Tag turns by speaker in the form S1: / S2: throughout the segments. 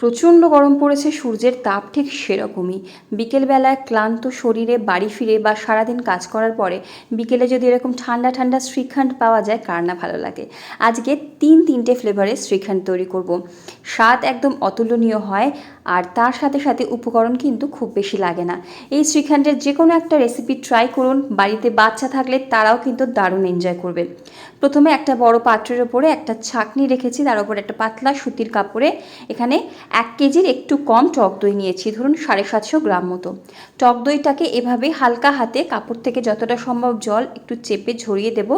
S1: প্রচণ্ড গরম পড়েছে, সূর্যের তাপ ঠিক সেরকমই। বিকেলবেলায় ক্লান্ত শরীরে বাড়ি ফিরে বা সারাদিন কাজ করার পরে বিকেলে যদি এরকম ঠান্ডা ঠান্ডা শ্রীখণ্ড পাওয়া যায়, কার না ভালো লাগে। আজকে তিন তিনটে ফ্লেভারের শ্রীখণ্ড তৈরি করব। স্বাদ একদম অতুলনীয় হয় আর তার সাথে সাথে উপকরণ কিন্তু খুব বেশি লাগে না। এই শ্রীখণ্ডের যে কোনো একটা রেসিপি ট্রাই করুন, বাড়িতে বাচ্চা থাকলে তারাও কিন্তু দারুণ এনজয় করবে। প্রথমে একটা বড় পাত্রের ওপরে একটা ছাকনি রেখেছি, তার উপর একটা পাতলা সুতির কাপড়ে এখানে এক কেজির একটু কম টক দই নিয়েছি, ধরুন সাড়ে সাতশো গ্রাম মতো। টক দইটাকে এভাবে হালকা হাতে কাপড় থেকে যতটা সম্ভব জল একটু চেপে ঝরিয়ে দেব,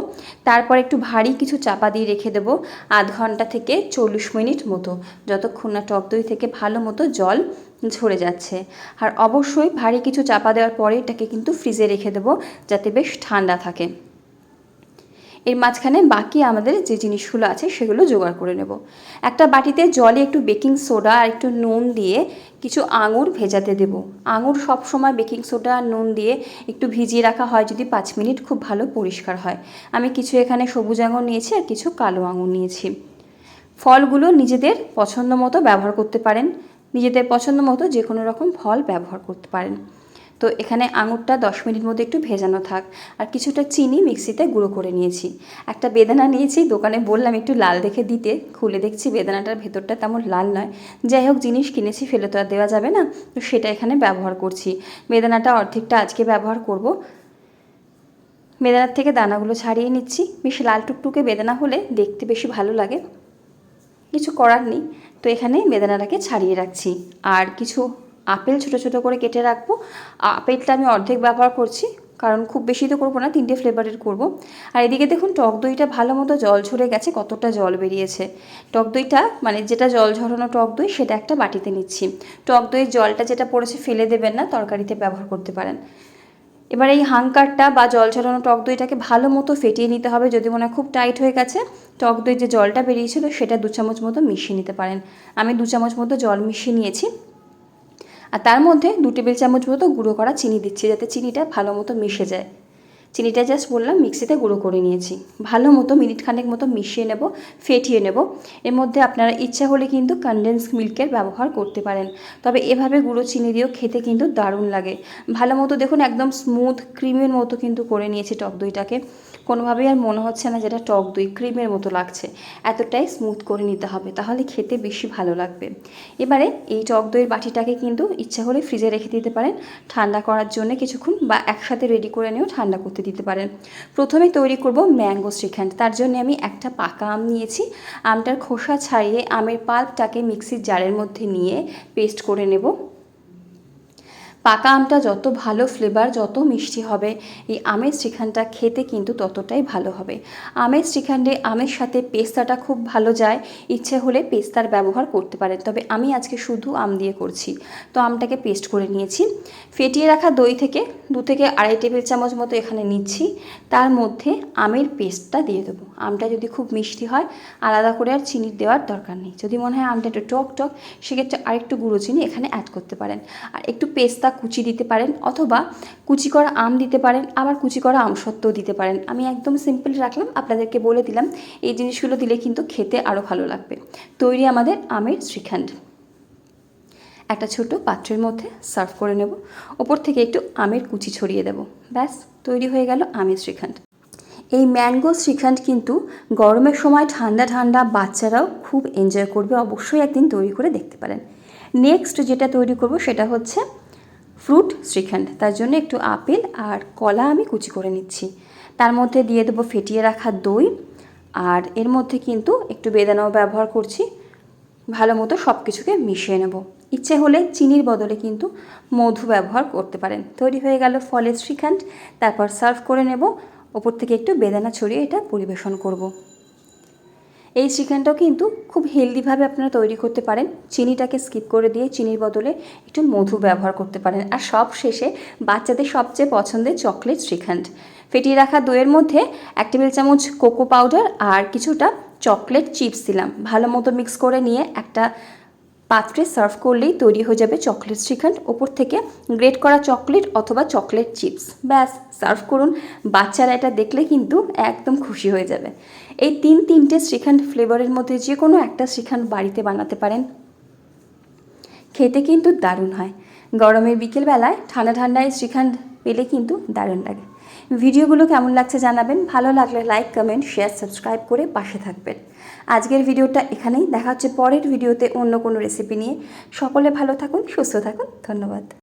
S1: তারপর একটু ভারী কিছু চাপা দিয়ে রেখে দেবো, আধ ঘণ্টা থেকে চল্লিশ মিনিট মতো, যতক্ষণ না টক দই থেকে ভালো মতো জল ঝরে যাচ্ছে। আর অবশ্যই ভারী কিছু চাপা দেওয়ার পরে এটাকে কিন্তু ফ্রিজে রেখে দেবো, যাতে বেশ ঠান্ডা থাকে। এর মাঝখানে বাকি আমাদের যে জিনিসগুলো আছে সেগুলো জোগাড় করে নেব। একটা বাটিতে জলে একটু বেকিং সোডা আর একটু নুন দিয়ে কিছু আঙুর ভেজাতে দেব। আঙুর সব সময় বেকিং সোডা আর নুন দিয়ে একটু ভিজিয়ে রাখা হয় যদি পাঁচ মিনিট খুব ভালো পরিষ্কার হয়। আমি কিছু এখানে সবুজ আঙুর নিয়েছি আর কিছু কালো আঙুর নিয়েছি। ফলগুলো নিজেদের পছন্দ মতো ব্যবহার করতে পারেন। নিজেদের পছন্দ মতো যে কোনো রকম ফল ব্যবহার করতে পারেন। তো এখানে আঙুরটা দশ মিনিট মধ্যে একটু ভেজানো থাক। আর কিছুটা চিনি মিক্সিতে গুঁড়ো করে নিয়েছি। একটা বেদানা নিয়েছি, দোকানে বললাম একটু লাল দেখে দিতে। খুলে দেখছি বেদানাটার ভেতরটা তেমন লাল নয়। যাই হোক, জিনিস কিনেছি, ফেলে তো আর দেওয়া যাবে না। তো সেটা এখানে ব্যবহার করছি। বেদানাটা অর্ধেকটা আজকে ব্যবহার করব। বেদানার থেকে দানাগুলো ছাড়িয়ে নিচ্ছি। বেশ লাল টুকটুকে বেদানা হলে দেখতে বেশি ভালো লাগে। কিছু করার নেই। তো এখানে বেদানাটাকে ছাড়িয়ে রাখছি। আর কিছু আপেল ছোট ছোট করে কেটে রাখব। আপেলটা আমি অর্ধেক ব্যবহার করছি, কারণ খুব বেশি তো করব না, তিনটে ফ্লেভারের করব। আর এদিকে দেখুন, টক দইটা ভালো মতো জল ঝরে গেছে, কতটা জল বেরিয়েছে। টক দইটা মানে যেটা জল ঝরানো টক দই, সেটা একটা বাটিতে নিচ্ছি। টক দইয়ের জলটা যেটা পড়েছে ফেলে দেবেন না, তরকারিতে ব্যবহার করতে পারেন। এবার এই হাঙ্কারটা বা জল ঝরানো টক দইটাকে ভালো মতো ফেটিয়ে নিতে হবে, যদি মনে হয় খুব টাইট হয়ে গেছে, টক দই যে জলটা বেরিয়েছিল, সেটা দু চামচ মতো মিশিয়ে নিতে পারেন। আমি দু চামচ মতো জল মিশিয়ে নিয়েছি। আর তার মধ্যে দু টেবিল চামচ মতো গুঁড়ো করা চিনি দিচ্ছি যাতে চিনিটা ভালো মতো মিশে যায়। চিনিটা জাস্ট বললাম মিক্সিতে গুঁড়ো করে নিয়েছি। ভালো মতো মিনিট খানেক মতো মিশিয়ে নেব, ফেটিয়ে নেব। এর মধ্যে আপনারা ইচ্ছা হলে কিন্তু কনডেন্স মিল্কের ব্যবহার করতে পারেন। তবে এভাবে গুঁড়ো চিনি দিয়েও খেতে কিন্তু দারুণ লাগে। ভালো মতো দেখুন একদম স্মুথ ক্রিমের মতো কিন্তু করে নিয়েছি টক দইটাকে। কোনোভাবেই আর মনে হচ্ছে না যেটা টক দই ক্রিমের মতো লাগছে। এতটাই স্মুথ করে নিতে হবে, তাহলে খেতে বেশি ভালো লাগবে। এবারে এই টক দইয়ের বাটিটাকে কিন্তু ইচ্ছা হলে ফ্রিজে রেখে দিতে পারেন। ঠান্ডা করার জন্য কিছুক্ষণ বা একসাথে রেডি করে নিয়েও ঠান্ডা করতে দিতে পারেন। প্রথমে তৈরি করব ম্যাঙ্গো শ্রীখণ্ড তার জন্য আমি একটা পাকা আম নিয়েছি। আমটার খোসা ছাড়িয়ে আমের পাল্পটাকে মিক্সির জারের মধ্যে নিয়ে পেস্ট করে নেব। পাকা আমটা যত ভালো ফ্লেভার যত মিষ্টি হবে, এই আমের শ্রীখানটা খেতে কিন্তু ততটাই ভালো হবে। আমের শ্রীখান্ডে আমের সাথে পেস্তাটা খুব ভালো যায়, ইচ্ছে হলে পেস্তার ব্যবহার করতে পারেন। তবে আমি আজকে শুধু আম দিয়ে করছি। তো আমটাকে পেস্ট করে নিয়েছি। ফেটিয়ে রাখা দই থেকে দু থেকে আড়াই টেবিল চামচ মতো এখানে নিচ্ছি। তার মধ্যে আমের পেস্টটা দিয়ে দেবো। আমটা যদি খুব মিষ্টি হয়, আলাদা করে আর চিনি দেওয়ার দরকার নেই। যদি মনে হয় আমটা একটু টক টক, সেক্ষেত্রে আরেকটু গুঁড়ো চিনি এখানে অ্যাড করতে পারেন। আর একটু পেস্তা কুচি দিতে পারেন অথবা কুচি করা আম দিতে পারেন, আবার কুচি করা আম সত্ত্বেও দিতে পারেন। আমি একদম সিম্পল রাখলাম, আপনাদেরকে বলে দিলাম, এই জিনিসগুলো দিলে কিন্তু খেতে আরও ভালো লাগবে। তৈরি আমাদের আমের শ্রীখণ্ড। একটা ছোট পাত্রের মধ্যে সার্ভ করে নেব। ওপর থেকে একটু আমের কুচি ছড়িয়ে দেব। ব্যাস, তৈরি হয়ে গেল আমের শ্রীখণ্ড। এই ম্যাঙ্গো শ্রীখণ্ড কিন্তু গরমের সময় ঠান্ডা ঠান্ডা বাচ্চারাও খুব এনজয় করবে, অবশ্যই একদিন তৈরি করে দেখতে পারেন। নেক্সট যেটা তৈরি করব সেটা হচ্ছে ফ্রুট শ্রীখণ্ড। তার জন্য একটু আপেল আর কলা আমি কুচি করে নিচ্ছি। তার মধ্যে দিয়ে দেবো ফেটিয়ে রাখা দই আর এর মধ্যে কিন্তু একটু বেদানাও ব্যবহার করছি। ভালো মতো সব কিছুকে মিশিয়ে নেব। ইচ্ছে হলে চিনির বদলে কিন্তু মধু ব্যবহার করতে পারেন। তৈরি হয়ে গেল ফলের শ্রীখণ্ড। তারপর সার্ভ করে নেব। ওপর থেকে একটু বেদানা ছড়িয়ে এটা পরিবেশন করব। এই চিকেনটাও কিন্তু খুব হেলদিভাবে আপনারা তৈরি করতে পারেন। চিনিটাকে স্কিপ করে দিয়ে চিনির বদলে একটু মধু ব্যবহার করতে পারেন। আর সব শেষে বাচ্চাদের সবচেয়ে পছন্দের চকলেট শ্রীখণ্ড। ফেটিয়ে রাখা দইয়ের মধ্যে এক টেবিল চামচ কোকো পাউডার আর কিছুটা চকলেট চিপস দিলাম। ভালো মতো মিক্স করে নিয়ে একটা পাত্রে সার্ভ করলেই তৈরি হয়ে যাবে চকলেট শ্রীখণ্ড। ওপর থেকে গ্রেট করা চকলেট অথবা চকলেট চিপস ব্যাস সার্ভ করুন। বাচ্চারা এটা দেখলে কিন্তু একদম খুশি হয়ে যাবে। এই তিন তিনটে শ্রীখণ্ড ফ্লেভারের মধ্যে যে কোনো একটা শ্রীখণ্ড বাড়িতে বানাতে পারেন। খেতে কিন্তু দারুণ হয়। গরমের বিকেলবেলায় ঠান্ডা ঠান্ডায় শ্রীখণ্ড পেলে কিন্তু দারুণ লাগে। ভিডিওগুলো কেমন লাগছে জানাবেন। ভালো লাগলে লাইক, কমেন্ট শেয়ার সাবস্ক্রাইব করে পাশে থাকবেন। আজকের ভিডিওটা এখানেই। দেখা হচ্ছে পরের ভিডিওতে অন্য কোনো রেসিপি নিয়ে। সকলে ভালো থাকুন, সুস্থ থাকুন। ধন্যবাদ।